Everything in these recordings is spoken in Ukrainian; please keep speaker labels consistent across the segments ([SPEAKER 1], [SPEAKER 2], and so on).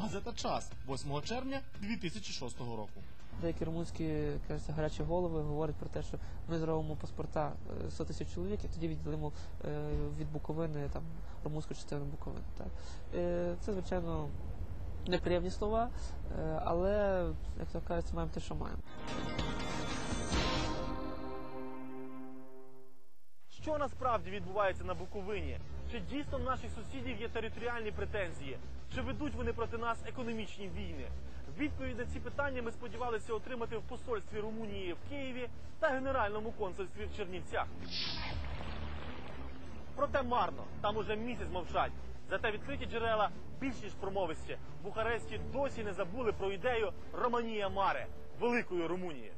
[SPEAKER 1] Газета Час 8 червня 2006 року.
[SPEAKER 2] Деякі румунські кажеться, гарячі голови говорять про те, що ми зробимо паспорта е, 100 тисяч чоловік, і тоді відділимо е, від Буковини там румунську частину Буковини. Так. Е, Це, звичайно, неприємні слова, е, але, як то кажуть, маємо те, що маємо.
[SPEAKER 3] Що насправді відбувається на Буковині? Чи дійсно в наших сусідів є територіальні претензії? Чи ведуть вони проти нас економічні війни? Відповідь на ці питання ми сподівалися отримати в посольстві Румунії в Києві та Генеральному консульстві в Чернівцях. Проте марно, там уже місяць мовчать. Зате відкриті джерела більш ніж промовисті. В Бухаресті досі не забули про ідею Романія Маре великої Румунії.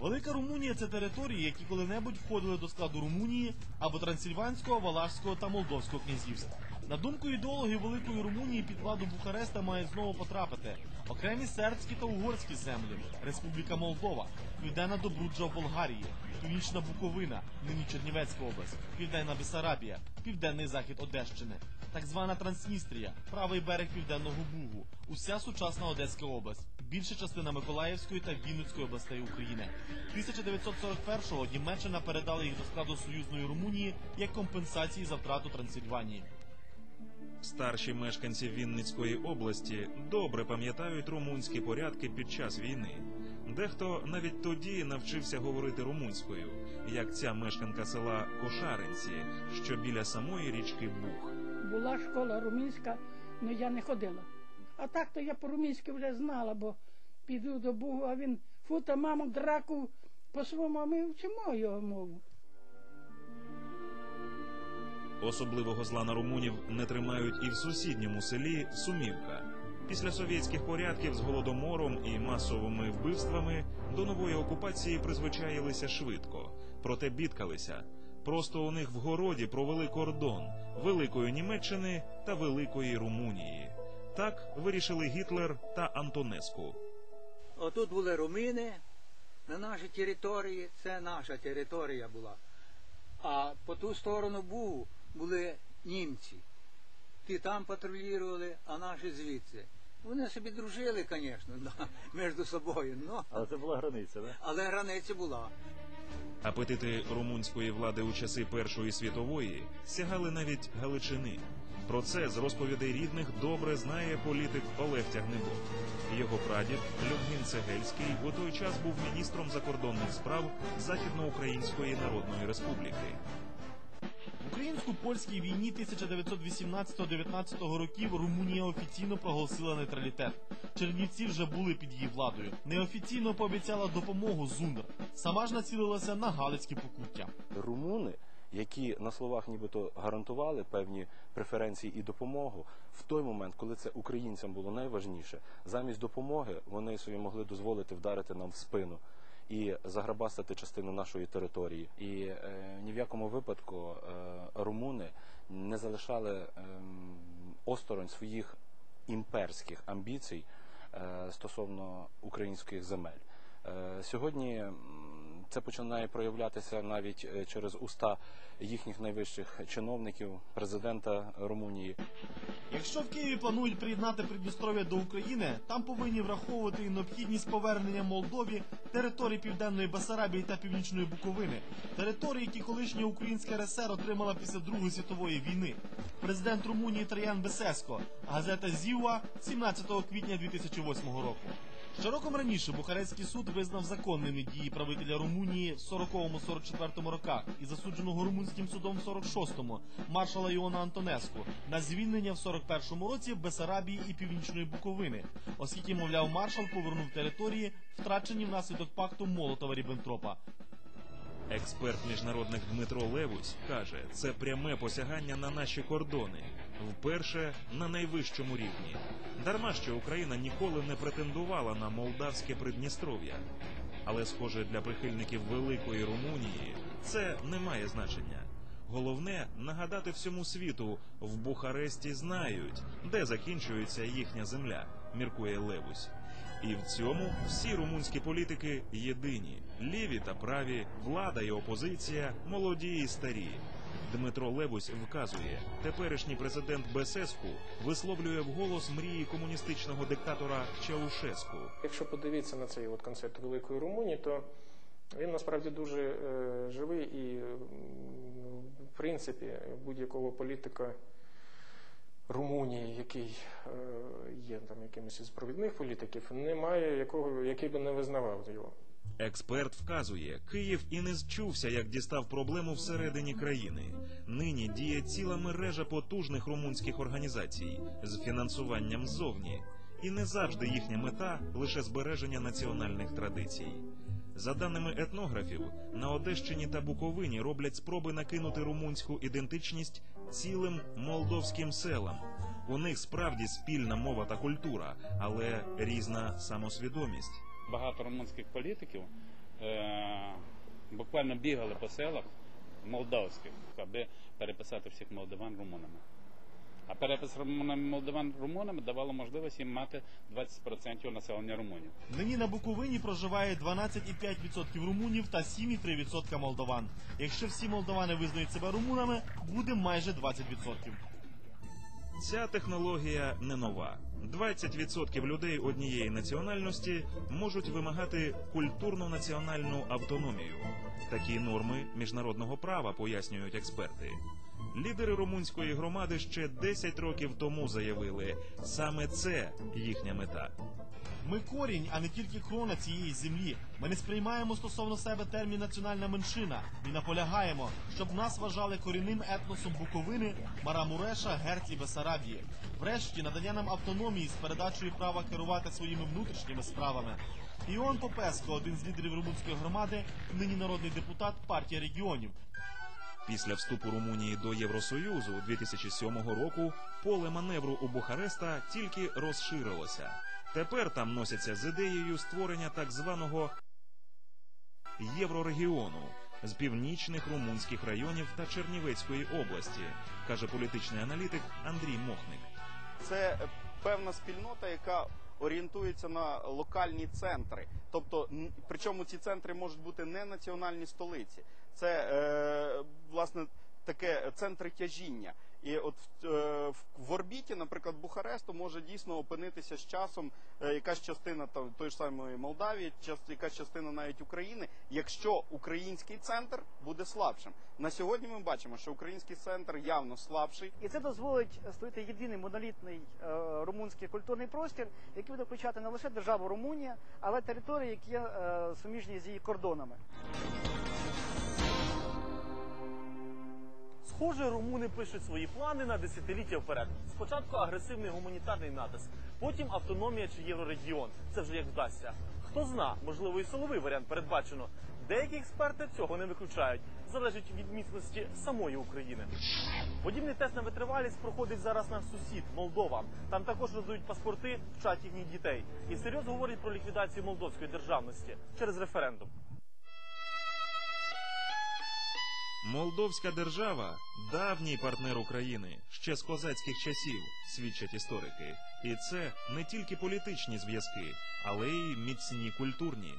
[SPEAKER 1] Велика Румунія це території, які коли-небудь входили до складу Румунії або Трансильванського, Валашського та Молдовського князівств. На думку ідеологів Великої Румунії, під владу Бухареста має знову потрапити окремі сербські та угорські землі, Республіка Молдова, Південна Добруджа в Болгарії, Північна Буковина, нині Чернівецька область, Південна Бесарабія, Південний захід Одещини, так звана Трансністрія, правий берег Південного Бугу, уся сучасна Одеська область, більша частина Миколаївської та Вінницької областей України. 1941-го Німеччина передала їх до складу союзної Румунії як компенсації за втрату Трансильванії.
[SPEAKER 4] Старші мешканці Вінницької області добре пам'ятають румунські порядки під час війни. Дехто навіть тоді навчився говорити румунською, як ця мешканка села Кошаринці, що біля самої річки Буг.
[SPEAKER 5] Була школа румунська, але я не ходила. А так то я по-румунськи вже знала, бо піду до Бугу, а він фута, маму, драку по-своєму, а ми вчимо його мову.
[SPEAKER 4] Особливого зла на румунів не тримають і в сусідньому селі Сумівка. Після совєтських порядків з голодомором і масовими вбивствами до нової окупації призвичаїлися швидко, проте бідкалися. Просто у них в городі провели кордон Великої Німеччини та Великої Румунії. Так вирішили Гітлер та Антонеску.
[SPEAKER 6] Отут були румини на нашій території, це наша територія була. А по ту сторону Бугу були німці. Ті там патрулювали, а наші звідси. Вони собі дружили, звісно, да, між собою. Ну,
[SPEAKER 7] Але це була границя, да?
[SPEAKER 6] але границя була.
[SPEAKER 4] Апетити румунської влади у часи Першої світової сягали навіть Галичини. Про це з розповідей рідних добре знає політик Олег Тягнебок. Його прадід Людмин Цегельський у той час був міністром закордонних справ Західноукраїнської Народної Республіки.
[SPEAKER 1] Українсько-польській війні 1918-19 років Румунія офіційно проголосила нейтралітет. Чернівці вже були під її владою. Неофіційно пообіцяла допомогу ЗУНР. Сама ж націлилася на галицькі покуття.
[SPEAKER 7] Румуни, які на словах нібито гарантували певні преференції і допомогу, в той момент, коли це українцям було найважніше, замість допомоги вони собі могли дозволити вдарити нам в спину. І заграбастати частину нашої території, і е, ні в якому випадку е, румуни не залишали е, осторонь своїх імперських амбіцій е, стосовно українських земель. Е, Сьогодні це починає проявлятися навіть е, через уста їхніх найвищих чиновників, президента Румунії.
[SPEAKER 1] Якщо в Києві планують приєднати Придністров'я до України, там повинні враховувати і необхідність повернення Молдові територій Південної Басарабії та Північної Буковини, території, які колишня Українська РСР отримала після Другої світової війни. Президент Румунії Траян Бесеско, газета Зіва 17 квітня 2008 року. Ще роком раніше Бухарестський суд визнав законними дії правителя Румунії в 40-44 роках і засудженого румунським судом в 46-му маршала Іона Антонеску на звільнення в 41-му році Бесарабії і Північної Буковини, оскільки, мовляв, маршал повернув території, втрачені внаслідок пакту Молотова Ріббентропа.
[SPEAKER 4] Експерт міжнародних Дмитро Левусь каже, це пряме посягання на наші кордони, вперше на найвищому рівні. Дарма що Україна ніколи не претендувала на молдавське Придністров'я. Але, схоже, для прихильників великої Румунії це не має значення. Головне нагадати всьому світу, в Бухаресті знають, де закінчується їхня земля, міркує Левусь. І в цьому всі румунські політики єдині: ліві та праві, влада і опозиція, молоді і старі. Дмитро Лебусь вказує, теперішній президент Бесеску висловлює вголос мрії комуністичного диктатора Чаушеску.
[SPEAKER 8] Якщо подивитися на цей от концепт Великої Румунії, то він насправді дуже е, живий і, в принципі, будь-якого політика Румунії, який е, є там якимось із провідних політиків, немає якого, який би не визнавав його.
[SPEAKER 4] Експерт вказує, Київ і не зчувся, як дістав проблему всередині країни. Нині діє ціла мережа потужних румунських організацій з фінансуванням ззовні. І не завжди їхня мета лише збереження національних традицій. За даними етнографів, на Одещині та Буковині роблять спроби накинути румунську ідентичність цілим молдовським селам. У них справді спільна мова та культура, але різна самосвідомість.
[SPEAKER 9] Багато румунських політиків е, буквально бігали по селах молдавських, аби переписати всіх молдаван румунами. А перепис румунами молдаван румунами давало можливість їм мати 20% населення Румунії.
[SPEAKER 1] Нині на Буковині проживає 12,5% румунів та 7,3% молдован. Якщо всі молдовани визнають себе румунами, буде майже 20%.
[SPEAKER 4] Ця технологія не нова. 20% людей однієї національності можуть вимагати культурну національну автономію. Такі норми міжнародного права пояснюють експерти. Лідери румунської громади ще 10 років тому заявили, саме це їхня мета.
[SPEAKER 1] Ми корінь, а не тільки крона цієї землі. Ми не сприймаємо стосовно себе термін національна меншина і наполягаємо, щоб нас вважали корінним етносом Буковини, Марамуреша, Герц і Бесарабії. Врешті надання нам автономії з передачею права керувати своїми внутрішніми справами. Іон Попеско, один з лідерів румунської громади, нині народний депутат партії регіонів.
[SPEAKER 4] Після вступу Румунії до Євросоюзу 2007 року поле маневру у Бухареста тільки розширилося. Тепер там носяться з ідеєю створення так званого єврорегіону з північних румунських районів та Чернівецької області, каже політичний аналітик Андрій Мохник.
[SPEAKER 10] це певна спільнота, яка орієнтується на локальні центри. Тобто, причому ці центри можуть бути не національні столиці. Це е, власне таке центри тяжіння. І от в, е, в- в орбіті, наприклад, Бухаресту може дійсно опинитися з часом е, якась частина там той ж самої Молдавії, якась частина навіть України, якщо український центр буде слабшим. На сьогодні ми бачимо, що український центр явно слабший.
[SPEAKER 11] І це дозволить створити єдиний монолітний е, румунський культурний простір, який буде включати не лише державу Румунія, але території, які є е, суміжні з її кордонами.
[SPEAKER 3] Схоже, румуни пишуть свої плани на десятиліття вперед. Спочатку агресивний гуманітарний натиск, потім автономія чи єврорегіон. Це вже як вдасться. Хто зна, можливо, і силовий варіант передбачено. Деякі експерти цього не виключають. Залежить від міцності самої України. Подібний тест на витривалість проходить зараз наш сусід Молдова. Там також роздають паспорти, вчать їхніх дітей. І серйозно говорять про ліквідацію молдовської державності через референдум.
[SPEAKER 4] Молдовська держава давній партнер України ще з козацьких часів, свідчать історики. І це не тільки політичні зв'язки, але й міцні культурні.